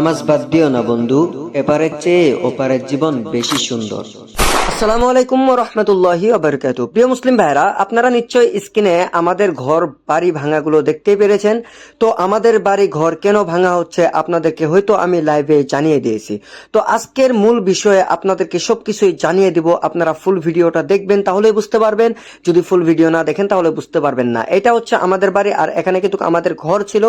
নামাজ বাদ দিও না বন্ধু এপারের চেয়ে ওপারের জীবন বেশি সুন্দর। আসসালামু আলাইকুম রহমতুল্লাহি আবরকাত প্রিয় মুসলিম ভাইরা আপনারা নিশ্চয়ই স্ক্রিনে আমাদের ঘর, বাড়ি ভাঙাগুলো দেখতেই পেরেছেন। তো আমাদের বাড়ি ঘর কেন ভাঙা হচ্ছে আপনাদেরকে হয়তো আমি লাইভে জানিয়ে দিয়েছি। তো আজকের মূল বিষয়ে আপনাদেরকে সবকিছুই জানিয়ে দিব। আপনারা ফুল ভিডিওটা দেখবেন, তাহলেই বুঝতে পারবেন। যদি ফুল ভিডিও না দেখেন, তাহলে বুঝতে পারবেন না। এটা হচ্ছে আমাদের বাড়ি, আর এখানে কিন্তু আমাদের ঘর ছিল।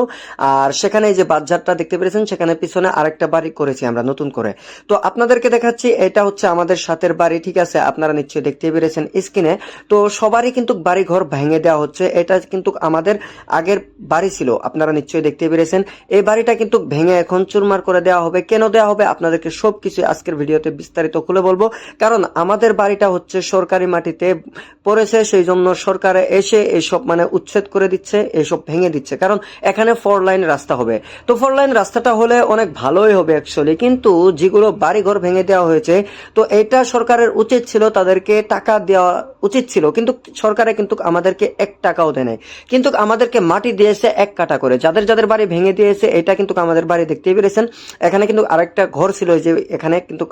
আর সেখানে যে বাজারটা দেখতে পেরেছেন, সেখানে পিছনে আরেকটা বাড়ি করেছি আমরা নতুন করে। তো আপনাদেরকে দেখাচ্ছি, এটা হচ্ছে আমাদের সাথের বাড়ি ঠিক আছে, আপনারা নিশ্চয়ই দেখতে পেরেছেন স্ক্রিনে। তো সবারই কিন্তু বাড়ি ঘর ভেঙে দেওয়া হচ্ছে। এটা কিন্তু আমাদের আগের বাড়ি ছিল, আপনারা নিশ্চয়ই দেখতে পেরেছেন। এই বাড়িটা কিন্তু ভেঙে এখন চুরমার করে দেওয়া হবে। কেন দেওয়া হবে? আপনাদেরকে সবকিছু আজকের ভিডিওতে বিস্তারিত খুলে বলব। কারণ আমাদের বাড়িটা হচ্ছে সরকারি মাটিতে পড়েছে সেই জন্য সরকারে এসে এসব মানে উচ্ছেদ করে দিচ্ছে এইসব ভেঙে দিচ্ছে। কারণ এখানে ফোর লাইন রাস্তা হবে। তো ফোর লাইন রাস্তাটা হলে অনেক ভালোই হবে অ্যাকচুয়ালি কিন্তু যেগুলো বাড়িঘর ভেঙে দেওয়া হয়েছে, তো এটা সরকারের উচিত ছিল তাদেরকে টাকা দেওয়া উচিত ছিল। কিন্তু সরকারে কিন্তু আমাদেরকে এক টাকাও দেয় নাই। কিন্তু আমাদেরকে মাটি দিয়েছে এক কাটা করে। যাদের যাদের বাড়ি ভেঙে দিয়েছে, এটা কিন্তু আমাদের বাড়ি দেখতেই পেরেছেন। এখানে কিন্তু আরেকটা ঘর ছিল যে এখানে কিন্তু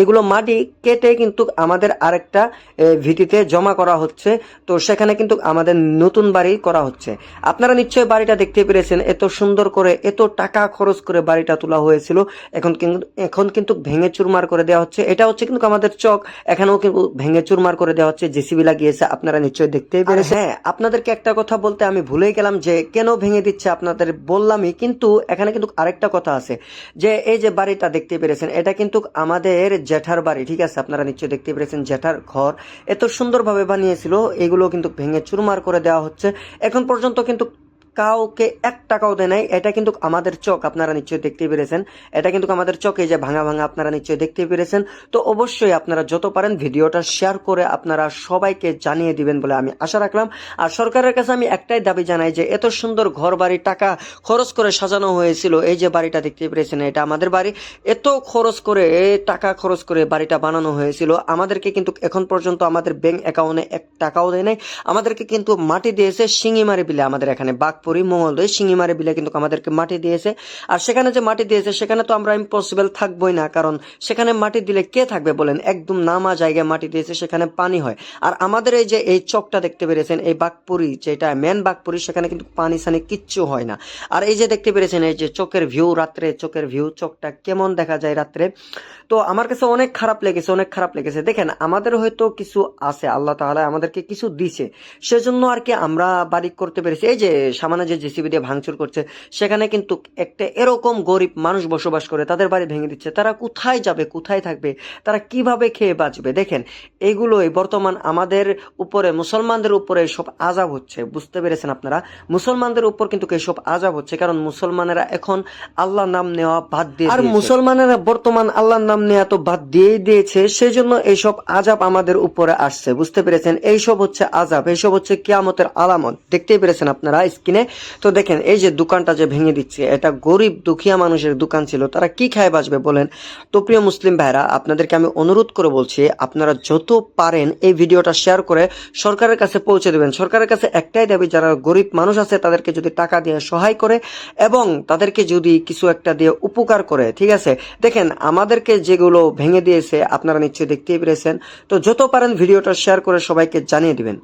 এগুলো মাটি কেটে কিন্তু আমাদের আরেকটা ভিটিতে জমা করা হচ্ছে। তো সেখানে কিন্তু আমাদের নতুন বাড়ি করা হচ্ছে। আপনারা নিশ্চয়ই বাড়িটা দেখতে পেরেছেন। এত সুন্দর করে, এত টাকা খরচ করে বাড়িটা তোলা হয়েছিল। এখন কিন্তু এখন কিন্তু ভেঙে চুরমার করে দেওয়া হচ্ছে। এটা হচ্ছে কিন্তু আমাদের চক। এখানেও কিন্তু ভেঙে চুরমার করে দেওয়া হচ্ছে। জেসিবি লাগিয়েছে আপনারা নিশ্চয়ই দেখতেই পেরেছেন। হ্যাঁ আপনাদেরকে একটা কথা বলতে আমি ভুলেই গেলাম যে কেন ভেঙে দিচ্ছে আপনাদের বললামই কিন্তু এখানে কিন্তু আরেকটা কথা আছে যে এই যে বাড়িটা দেখতে পেরেছেন এটা কিন্তু আমাদের জেঠার বাড়ি ঠিক আছে? আপনারা নিশ্চয়ই দেখতে পেরেছেন জেঠার ঘর। এত সুন্দরভাবে বানিয়েছিল এগুলো কিন্তু ভেঙে চুরমার করে দেওয়া হচ্ছে। এখন পর্যন্ত কিন্তু কাউকে এক টাকাও দেয় নাই, এটা কিন্তু আমাদের চোখ, আপনারা নিশ্চয়ই দেখতে পেরেছেন। এটা কিন্তু আমাদের চোখে যে ভাঙা ভাঙা আপনারা নিশ্চয়ই দেখতে পেরেছেন। তো অবশ্যই আপনারা যত পারেন ভিডিওটা শেয়ার করে আপনারা সবাইকে জানিয়ে দিবেন বলে আমি আশা রাখলাম। আর সরকারের কাছে আমি একটাই দাবি জানাই যে, এত সুন্দর ঘর বাড়ি টাকা খরচ করে সাজানো হয়েছিল, এই যে বাড়িটা দেখতে পেরেছেন, এটা আমাদের বাড়ি। এত খরচ করে, টাকা খরচ করে বাড়িটা বানানো হয়েছিল। আমাদেরকে কিন্তু এখন পর্যন্ত আমাদের ব্যাংক অ্যাকাউন্টে এক টাকাও দেয় নাই। আমাদেরকে কিন্তু মাটি দিয়েছে শিঙিমারি বিলে আমাদের এখানে বাঘপুরি মঙ্গলদৈ শিঙিমারি বিলে কিন্তু আমাদেরকে মাটি দিয়েছে। আর সেখানে যে মাটি দিয়েছে, সেখানে তো আমরা ইম্পসিবল থাকবোই না, কারণ সেখানে মাটি দিলে কে থাকবে বলেন? একদম নামা জায়গায় মাটি দিয়েছে, সেখানে পানি হয়। আর আমাদের এই যে, এই চকটা দেখতে পেরেছেন, এই বাঘপুরি যেটা মেন বাঘপুরি, সেখানে কিন্তু পানি সানি কিচ্ছু হয় না। আর এই যে দেখতে পেরেছেন, এই যে চোখের ভিউ রাত্রে চোখের ভিউ চোখটা কেমন দেখা যায় রাত্রে? তো আমার কাছে অনেক খারাপ লেগেছে, অনেক খারাপ লেগেছে। দেখেন, আমাদের হয়তো কিছু আছে, আল্লাহ তাআলা আমাদেরকে কিছু দিছে। সেজন্য আর কি আমরা বাড়ি করতে পেরেছি। এই যে সামান্য যে জেসিবি দিয়ে ভাঙচুর করছে সেখানে কিন্তু একটা এরকম গরিব মানুষ বসবাস করে তাদের বাড়ি ভেঙে দিচ্ছে। তারা কোথায় যাবে কোথায় থাকবে তারা কীভাবে খেয়ে বাঁচবে? দেখেন এইগুলোই বর্তমান আমাদের উপরে মুসলমানদের উপরে সব আজাব হচ্ছে। বুঝতে পেরেছেন আপনারা? মুসলমানদের উপর কিন্তু এইসব আজাব হচ্ছে কারণ মুসলমানেরা এখন আল্লাহ নাম নেওয়া বাদ দিয়ে আর মুসলমানেরা বর্তমান আল্লাহর নাম নেওয়া তো বাদ দিয়েই দিয়েছে সেজন্য এইসব আজাব আমাদের উপরে আসছে। বুঝতে পেরেছেন? এইসব হচ্ছে আজাব এইসব হচ্ছে কিয়ামতের আলামত। দেখতেই পেরেছেন আপনারা স্ক্রিনে? তো দেখেন, এই যে দোকানটা যে ভেঙে দিচ্ছে, এটা গরিব দুঃখিয়া মানুষের দোকান ছিল, তারা কি খায় বাঁচবে বলেন? তো প্রিয় মুসলিম ভাইরা আপনাদেরকে আমি অনুরোধ করে বলছি, আপনারা যত পারেন এই ভিডিওটা শেয়ার করে সরকারের কাছে পৌঁছে দেবেন। সরকারের কাছে একটাই দাবি, যারা গরিব মানুষ আছে, তাদেরকে যদি টাকা দিয়ে সহায় করে এবং তাদেরকে যদি কিছু একটা দিয়ে উপকার করে, ঠিক আছে? দেখেন, আমাদেরকে যেগুলো ভেঙে দিয়েছে, আপনারা নিশ্চয়ই দেখতেই পেরেছেন। তো যত পারেন ভিডিওটা শেয়ার করে সবাইকে জানিয়ে দিবেন।